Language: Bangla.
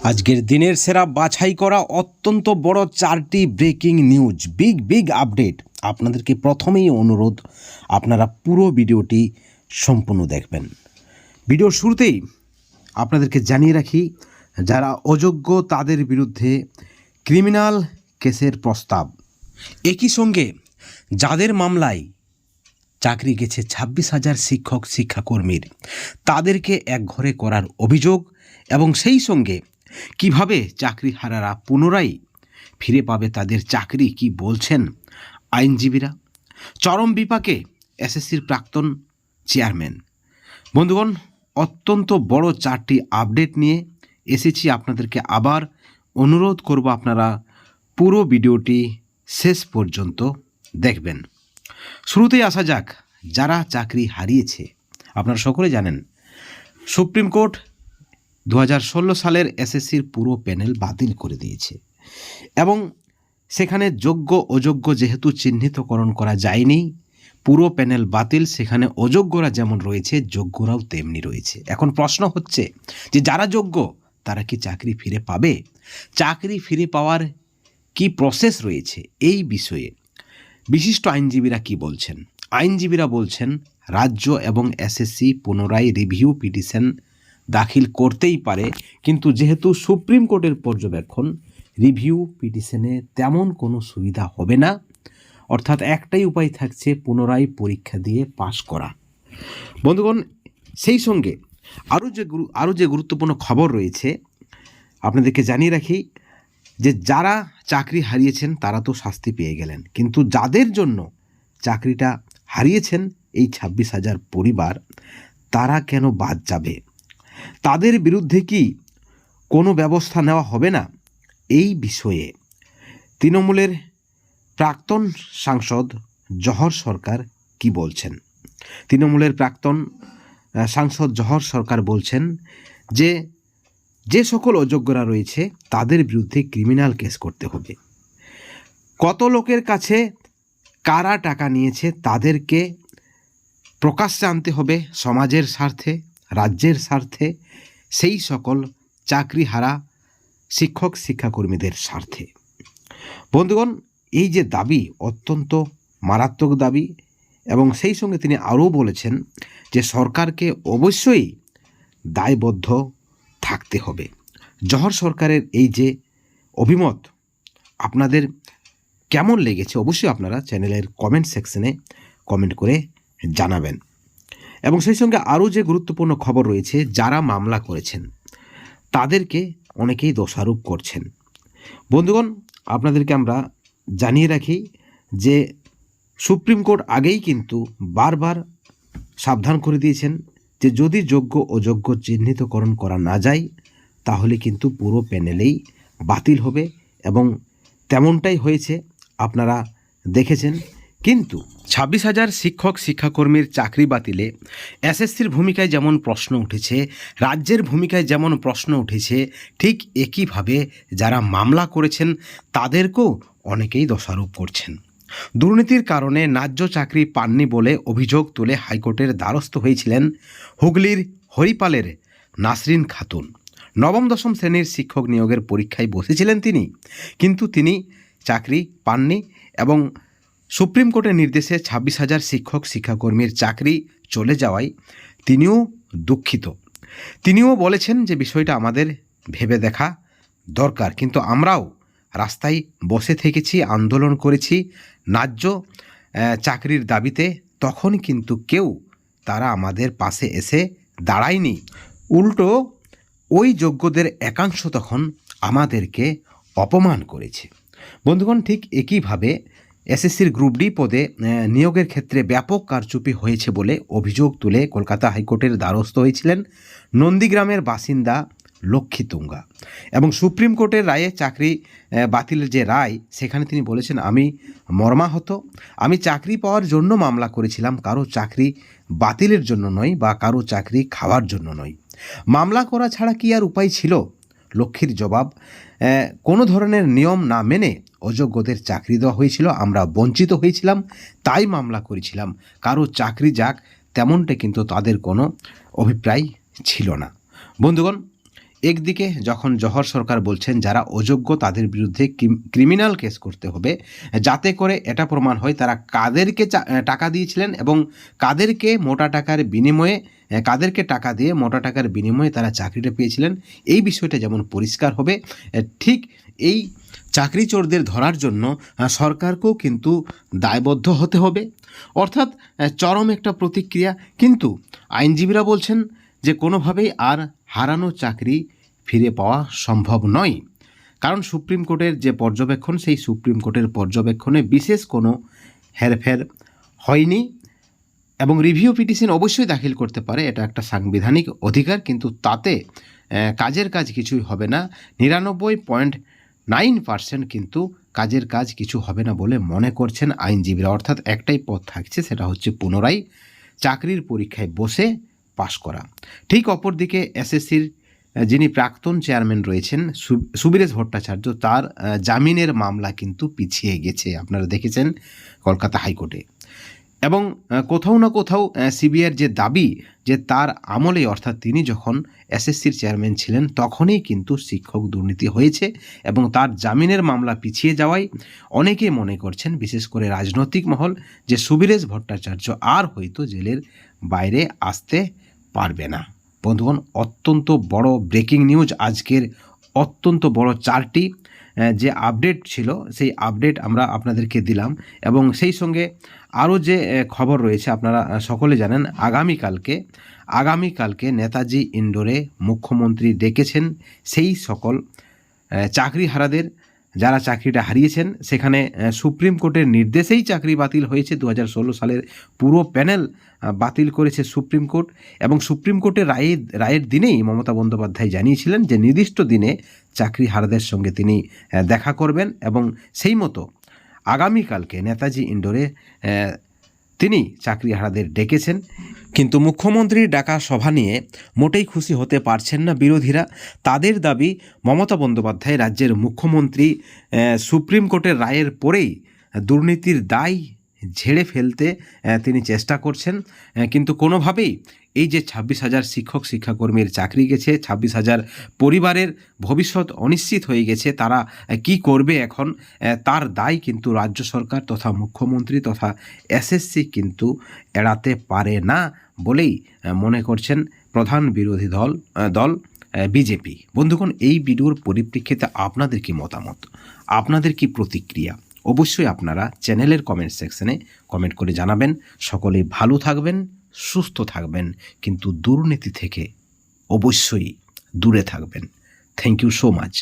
আজকের দিনের সেরা বাছাই করা অত্যন্ত বড় চারটি breaking news, big big update. আপনাদেরকে প্রথমেই অনুরোধ, আপনারা পুরো ভিডিওটি সম্পূর্ণ দেখবেন। ভিডিওর শুরুতেই আপনাদেরকে জানিয়ে রাখি, যারা অযোগ্য, তাদের বিরুদ্ধে ক্রিমিনাল কেসের প্রস্তাব। একই সঙ্গে যাদের মামলায় চাকরি গেছে ছাব্বিশ হাজার শিক্ষক, শিক্ষাকর্মীর, তাদেরকে একঘরে করার অভিযোগ এবং সেই সঙ্গে কীভাবে চাকরি হারারা পুনরায় ফিরে পাবে তাদের চাকরি কি বলছেন আইনজীবীরা? চরম বিপাকে এসএসসির প্রাক্তন চেয়ারম্যান। বন্ধুগণ, অত্যন্ত বড় চারটি আপডেট নিয়ে এসেছি আপনাদেরকে আবার অনুরোধ করব আপনারা পুরো ভিডিওটি শেষ পর্যন্ত দেখবেন। শুরুতেই আসা যাক, যারা চাকরি হারিয়েছে, আপনারা সকলে জানেন, সুপ্রিম কোর্ট দু হাজার ষোলো সালের এসএসসির পুরো প্যানেল বাতিল করে দিয়েছে। এবং সেখানে যোগ্য, অযোগ্য যেহেতু চিহ্নিতকরণ করা যায়নি, পুরো প্যানেল বাতিল, সেখানে অযোগ্যরা যেমন রয়েছে, যোগ্যরাও তেমনি রয়েছে। এখন প্রশ্ন হচ্ছে যে যারা যোগ্য, তারা কি চাকরি ফিরে পাবে? চাকরি ফিরে পাওয়ার কি প্রসেস রয়েছে? এই বিষয়ে বিশিষ্ট আইনজীবীরা কি বলছেন? আইনজীবীরা বলছেন, রাজ্য এবং এসএসসি পুনরায় রিভিউ পিটিশন দাখিল করতেই পারে, কিন্তু যেহেতু সুপ্রিম কোর্টের পর্যবেক্ষণ, রিভিউ পিটিশনে তেমন কোনো সুবিধা হবে না। অর্থাৎ একটাই উপায় থাকছে পুনরায় পরীক্ষা দিয়ে পাশ করা। বন্ধুগণ, সেই সঙ্গে আরও যে গুরু, আরও যে গুরুত্বপূর্ণ খবর রয়েছে, আপনাদেরকে জানিয়ে রাখি যে যারা চাকরি হারিয়েছেন, তারা তো শাস্তি পেয়ে গেলেন। কিন্তু যাদের জন্য চাকরিটা হারিয়েছেন এই ছাব্বিশ হাজার পরিবার, তারা কেন বাদ যাবে? তাদের বিরুদ্ধে কি কোনো ব্যবস্থা নেওয়া হবে না? এই বিষয়ে তৃণমূলের প্রাক্তন সাংসদ জহর সরকার কি বলছেন? তৃণমূলের প্রাক্তন সাংসদ জহর সরকার বলছেন যে যে সকল অযোগ্যরা রয়েছে তাদের বিরুদ্ধে ক্রিমিনাল কেস করতে হবে। কত লোকের কাছে কারা টাকা নিয়েছে তাদেরকে প্রকাশ্যে আনতে হবে সমাজের স্বার্থে? রাজ্যের স্বার্থে, সেই সকল চাকরিহারা শিক্ষক শিক্ষাকর্মীদের স্বার্থে। বন্ধুগণ, এই যে দাবি, অত্যন্ত মারাত্মক দাবি, এবং সেই সঙ্গে তিনি আরও বলেছেন যে সরকারকে অবশ্যই দায়বদ্ধ থাকতে হবে। জহর সরকারের এই যে অভিমত, আপনাদের কেমন লেগেছে অবশ্যই আপনারা চ্যানেলের কমেন্ট সেকশনে কমেন্ট করে জানাবেন। এবং সেই সঙ্গে আরও যে গুরুত্বপূর্ণ খবর রয়েছে, যারা মামলা করেছেন, তাদেরকে অনেকেই দোষারোপ করছেন। বন্ধুগণ, আপনাদেরকে আমরা জানিয়ে রাখি যে সুপ্রিম কোর্ট আগেই কিন্তু বারবার সাবধান করে দিয়েছেন যে যদি যোগ্য অযোগ্য চিহ্নিতকরণ করা না যায়, তাহলে কিন্তু পুরো প্যানেলেই বাতিল হবে এবং তেমনটাই হয়েছে, আপনারা দেখেছেন কিন্তু ছাব্বিশ হাজার শিক্ষক, শিক্ষাকর্মীর চাকরি বাতিলে এসএসসির ভূমিকায় যেমন প্রশ্ন উঠেছে, রাজ্যের ভূমিকায় যেমন প্রশ্ন উঠেছে, ঠিক একইভাবে যারা মামলা করেছেন তাদেরকেও অনেকেই দোষারোপ করছেন। দুর্নীতির কারণে ন্যায্য চাকরি পাননি বলে অভিযোগ তুলে হাইকোর্টের দ্বারস্থ হয়েছিলেন হুগলির হরিপালের নাসরিন খাতুন। নবম, দশম শ্রেণির শিক্ষক নিয়োগের পরীক্ষায় বসেছিলেন তিনি, কিন্তু তিনি চাকরি পাননি এবং সুপ্রিম কোর্টের নির্দেশে ছাব্বিশ হাজার শিক্ষক, শিক্ষাকর্মীর চাকরি চলে যাওয়ায় তিনিও দুঃখিত। তিনিও বলেছেন যে বিষয়টা আমাদের ভেবে দেখা দরকার, কিন্তু আমরাও রাস্তায় বসে থেকেছি, আন্দোলন করেছি, ন্যায্য চাকরির দাবিতে, তখন কিন্তু কেউ তারা আমাদের পাশে এসে দাঁড়ায়নি। উল্টো, ওই যোগ্যদের একাংশ তখন আমাদেরকে অপমান করেছে। বন্ধুগণ, ঠিক একইভাবে এসএসসির গ্রুপ ডি পদে নিয়োগের ক্ষেত্রে ব্যাপক কারচুপি হয়েছে বলে অভিযোগ তুলে কলকাতা হাইকোর্টের দ্বারস্থ হয়েছিলেন নন্দীগ্রামের বাসিন্দা লক্ষ্মী তুঙ্গা। এবং সুপ্রিম কোর্টের রায়ে চাকরি বাতিলের যে রায়, সেখানে তিনি বলেছেন, আমি মর্মাহত। আমি চাকরি পাওয়ার জন্য মামলা করেছিলাম। কারও চাকরি বাতিলের জন্য নয় বা কারও চাকরি খাওয়ার জন্য নয়। মামলা করা ছাড়া কি আর উপায় ছিল? লক্ষ্মীর জবাব কোনো ধরনের নিয়ম না মেনে অযোগ্যদের চাকরি দেওয়া হয়েছিল, আমরা বঞ্চিত হয়েছিলাম, তাই মামলা করেছিলাম। কারও চাকরি যাক, তেমনটা কিন্তু তাদের কোনো অভিপ্রায় ছিল না। বন্ধুগণ একদিকে যখন জহর সরকার বলছেন যারা অযোগ্য তাদের বিরুদ্ধে ক্রিমিনাল কেস করতে হবে, যাতে করে এটা প্রমাণ হয় তারা কাদেরকে টাকা দিয়েছিলেন এবং কাদেরকে মোটা টাকার বিনিময়ে কাদেরকে টাকা দিয়ে মোটা টাকার বিনিময়ে তারা চাকরিটা পেয়েছিলেন। এই বিষয়টা যেমন পরিষ্কার হবে ঠিক এই চাকরি চোরদের ধরার জন্য সরকারকেও কিন্তু দায়বদ্ধ হতে হবে। অর্থাৎ চরম একটা প্রতিক্রিয়া। কিন্তু আইনজীবীরা বলছেন যে কোনোভাবেই আর হারানো চাকরি ফিরে পাওয়া সম্ভব নয়। কারণ সুপ্রিম কোর্টের যে পর্যবেক্ষণ, সেই সুপ্রিম কোর্টের পর্যবেক্ষণে বিশেষ কোনো হেরফের হয়নি এবং রিভিউ পিটিশন অবশ্যই দাখিল করতে পারে, এটা একটা সাংবিধানিক অধিকার, কিন্তু তাতে কাজের কাজ কিছুই হবে না। নিরানব্বই পয়েন্ট নাইন পার্সেন্ট কিন্তু কাজের কাজ কিছু হবে না বলে মনে করছেন আইনজীবীরা। অর্থাৎ একটাই পথ থাকছে, সেটা হচ্ছে পুনরায় চাকরির পরীক্ষায় বসে পাশ করা। ঠিক অপরদিকে এসএসসির যিনি প্রাক্তন চেয়ারম্যান রয়েছেন সুবীরেশ ভট্টাচার্য, তার জামিনের মামলা কিন্তু পিছিয়ে গেছে। আপনারা দেখেছেন কলকাতা হাইকোর্টে। এবং কোথাও না কোথাও সিবিআইয়ের যে দাবি, যে তার আমলে, অর্থাৎ তিনি যখন এসএসসির চেয়ারম্যান ছিলেন, তখনই কিন্তু শিক্ষক দুর্নীতি হয়েছে এবং তার জামিনের মামলা পিছিয়ে যাওয়ায় অনেকে মনে করছেন, বিশেষ করে রাজনৈতিক মহল, যে সুবীরেশ ভট্টাচার্য আর হয়তো জেলের বাইরে আসতে পারবে না। বন্ধুগণ, অত্যন্ত বড় ব্রেকিং নিউজ আজকের অত্যন্ত বড় চারটি যে আপডেট ছিল, সেই আপডেট আমরা আপনাদেরকে দিলাম এবং সেই সঙ্গে আরও যে খবর রয়েছে আপনারা সকলে জানেন, আগামীকালকে আগামীকালকে নেতাজি ইন্ডোরে মুখ্যমন্ত্রী ডেকেছেন সেই সকল চাকরিহারাদের যারা চাকরিটা হারিয়েছেন, সেখানে সুপ্রিম কোর্টের নির্দেশেই চাকরি বাতিল হয়েছে। দু হাজার ষোলো সালের পুরো প্যানেল বাতিল করেছে সুপ্রিম কোর্ট এবং সুপ্রিম কোর্টের রায়ে, রায়ের দিনেই মমতা বন্দ্যোপাধ্যায় জানিয়েছিলেন যে নির্দিষ্ট দিনে চাকরি হারদের সঙ্গে তিনি দেখা করবেন এবং সেই মতো আগামীকালকে নেতাজি ইন্ডোরে তিনি চাকরিহারাদের ডেকেছেন। কিন্তু মুখ্যমন্ত্রীর ডাকা সভা নিয়ে মোটেই খুশি হতে পারছেন না বিরোধীরা। তাদের দাবি, মমতা বন্দ্যোপাধ্যায় রাজ্যের মুখ্যমন্ত্রী সুপ্রিম কোর্টের রায়ের পরেই দুর্নীতির দায় ঝেড়ে ফেলতে তিনি চেষ্টা করছেন। কিন্তু কোনোভাবেই এই যে ছাব্বিশ হাজার শিক্ষক, শিক্ষাকর্মীর চাকরি গেছে, ছাব্বিশ হাজার পরিবারের ভবিষ্যৎ অনিশ্চিত হয়ে গেছে, তারা কি করবে এখন? তার দায় কিন্তু রাজ্য সরকার তথা মুখ্যমন্ত্রী তথা এসএসসি কিন্তু এড়াতে পারে না বলেই মনে করছেন প্রধান বিরোধী দল দল বিজেপি। বন্ধুগণ, এই ভিডিওর পরিপ্রেক্ষিতে আপনাদের কি মতামত? আপনাদের কি প্রতিক্রিয়া? অবশ্যই আপনারা চ্যানেলের কমেন্ট সেকশনে কমেন্ট করে জানাবেন। সকলেই ভালো থাকবেন, সুস্থ থাকবেন, কিন্তু দুর্নীতি থেকে অবশ্যই দূরে থাকবেন। Thank you so much